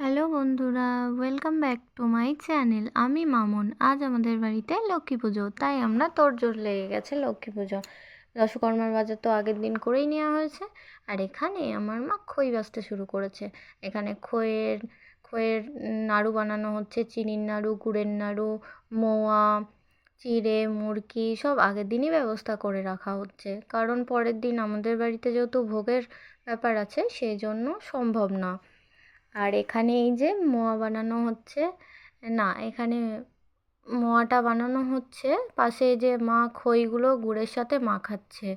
Hello বন্ধুরা welcome back to my channel আমি মামুন, আজ আমাদের বাড়িতে লক্ষ্মী পুজো, তাই আমরা তোড়জোড় লেগে গেছে লক্ষ্মী পুজো। দশকর্মার বাজার তো আগের দিন করেই নেওয়া হয়েছে, আর এখানে আমার মা খই বাজতে শুরু করেছে। এখানে খইয়ের খইয়ের নাড়ু বানানো হচ্ছে, চিনির নাড়ু, গুড়ের নাড়ু, মোয়া, চিড়ে, মুরকি, সব আগের দিনই ব্যবস্থা করে রাখা হচ্ছে। কারণ পরের দিন আমাদের বাড়িতে যেহেতু ভোগের ব্যাপার আছে সেই জন্য সম্ভব না। আর এখানে এই যে মোয়া বানানো হচ্ছে, না, এখানে মোয়াটা বানানো হচ্ছে, পাশে যে মা খইগুলো গুড়ের সাথে মাখাচ্ছে,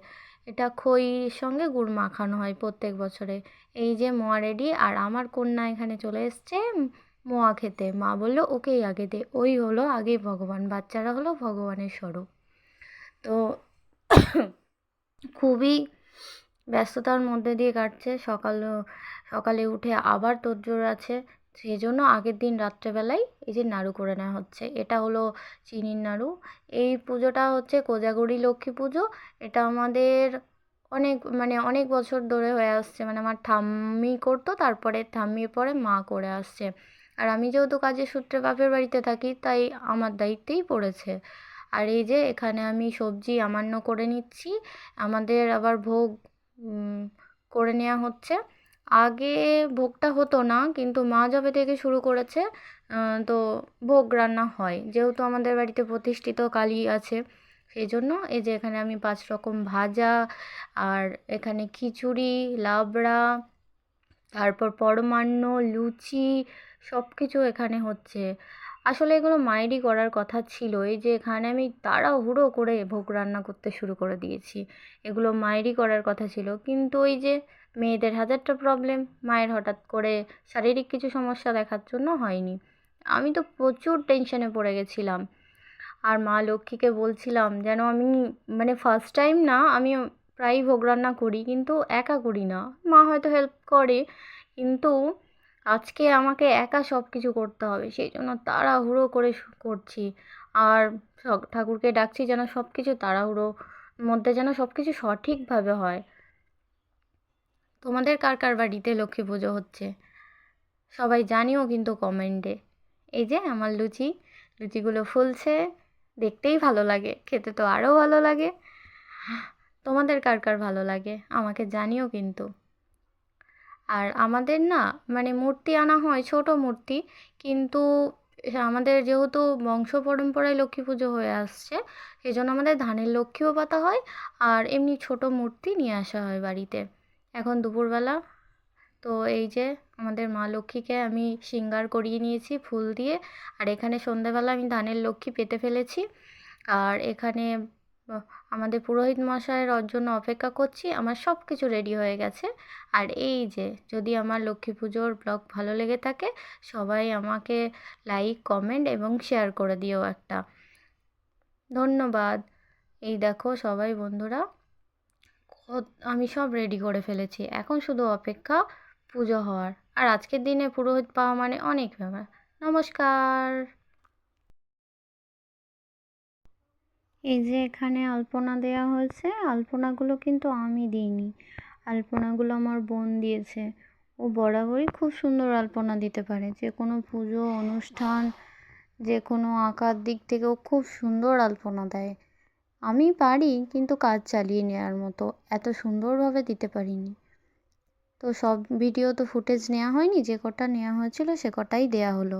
এটা খইর সঙ্গে গুড় মাখানো হয় প্রত্যেক বছরে। এই যে মোয়া রেডি আর আমার কন্যা এখানে চলে এসছে মোয়া খেতে। মা বলল, ওকেই আগে দে। ওই হলো আগে ভগবান, বাচ্চারা হলো ভগবানের স্বরূপ। তো খুবই ব্যস্ততার মধ্যে দিয়ে কাটছে। সকাল সকালে উঠে আবার তোড়জোড় আছে। সেই জন্য আগের দিন রাত্রেবেলায় এই যে নাড়ু করে নেওয়া হচ্ছে। এটা হলো চিনির নাড়ু। এই পুজোটা হচ্ছে কোজাগরি লক্ষ্মী পুজো। এটা আমাদের অনেক মানে অনেক বছর ধরে হয়ে আসছে। মানে আমার ঠাম্মি করতো, তারপরে ঠাম্মির পরে মা করে আসছে। আর আমি যেহেতু কাজের সূত্রে বাপের বাড়িতে থাকি, তাই আমার দায়িত্বেই পড়েছে। আর এই যে এখানে আমি সবজি আমান্য করে নিচ্ছি। আমাদের আবার ভোগ করে নেওয়া হচ্ছে। আগে ভোগটা হতো না, কিন্তু মা যবে থেকে শুরু করেছে তো ভোগ রান্না হয়। যেহেতু আমাদের বাড়িতে প্রতিষ্ঠিত কালী আছে, সেই জন্য এই যে এখানে আমি পাঁচ রকম ভাজা, আর এখানে খিচুড়ি, লাবড়া, তারপর পরমান্ন, লুচি সব কিছু এখানে হচ্ছে। আসলে এগুলো মায়েরই করার কথা ছিল এই যে এখানে আমি তাড়াহুড়ো করে ভোগ রান্না করতে শুরু করে দিয়েছি। এগুলো মায়েরই করার কথা ছিল। কিন্তু ওই যে মেয়েদের হাজারটা প্রবলেম মায়ের হঠাৎ করে শারীরিক কিছু সমস্যা দেখার জন্য হয়নি। আমি তো প্রচুর টেনশনে পড়ে গেছিলাম। আর মা লক্ষ্মীকে বলছিলাম যেন আমি মানে ফার্স্ট টাইম না, আমি প্রায়ই ভোগ রান্না করি, কিন্তু একা করি না। মা হয়তো হেল্প করে, কিন্তু আজকে আমাকে একা সব কিছু করতে হবে, সেই জন্য তাড়াহুড়ো করে করছি। আর ঠাকুরকে ডাকছি যেন সব কিছু তাড়াহুড়োর মধ্যে যেন সব কিছু সঠিকভাবে হয়। তোমাদের কার কার বাড়িতে লক্ষ্মী পুজো হচ্ছে? সবাই জানিও কিন্তু কমেন্টে। এই যে আমার লুচি, লুচিগুলো ফুলছে, দেখতেই ভালো লাগে, খেতে তো আরও ভালো লাগে। তোমাদের কার কার ভালো লাগে? আমাকে জানিও কিন্তু। আর আমাদের না মানে মূর্তি আনা হয়, ছোট মূর্তি। কিন্তু আমাদের যেহেতু বংশ পরম্পরায় লক্ষ্মী পুজো হয়ে আসছে সেই জন্য আমাদের ধানের লক্ষ্মীও পাতা হয় আর এমনি ছোট মূর্তি নিয়ে আসা হয় বাড়িতে। এখন দুপুরবেলা, তো এই যে আমাদের মা লক্ষ্মীকে আমি শৃঙ্গার করিয়ে নিয়েছি, ফুল দিয়ে। আর এখানে সন্ধ্যাবেলা আমি ধানের লক্ষ্মী পেতে ফেলেছি। আর এখানে আমাদের পুরোহিত মশাইয়ের জন্য অপেক্ষা করছি, আমার সব কিছু রেডি হয়ে গেছে। আর এই যে, যদি আমার লক্ষ্মী পুজোর ব্লগ ভালো লেগে থাকে, সবাই আমাকে লাইক কমেন্ট এবং শেয়ার করে দিও একটা। ধন্যবাদ। এই দেখো সবাই বন্ধুরা আমি সব রেডি করে ফেলেছি। এখন শুধু অপেক্ষা পুজো হওয়ার। আর আজকের দিনে পুরোহিত পাওয়া মানে অনেক ব্যাপার। নমস্কার। এই যে এখানে আলপনা দেওয়া হয়েছে, আলপনাগুলো কিন্তু আমি দিইনি। আলপনাগুলো আমার বোন দিয়েছে। ও বরাবরই খুব সুন্দর আলপনা দিতে পারে। যে কোনো পুজো, অনুষ্ঠান, যে কোনো আঁকার দিক থেকেও খুব সুন্দর আলপনা দেয়। আমি পারি, কিন্তু কাজ চালিয়ে নেওয়ার মতো। এত সুন্দরভাবে দিতে পারিনি। তো সব ভিডিও তো ফুটেজ নেওয়া হয়নি, যে কটা নেওয়া হয়েছিল সে কটাই দেওয়া হলো।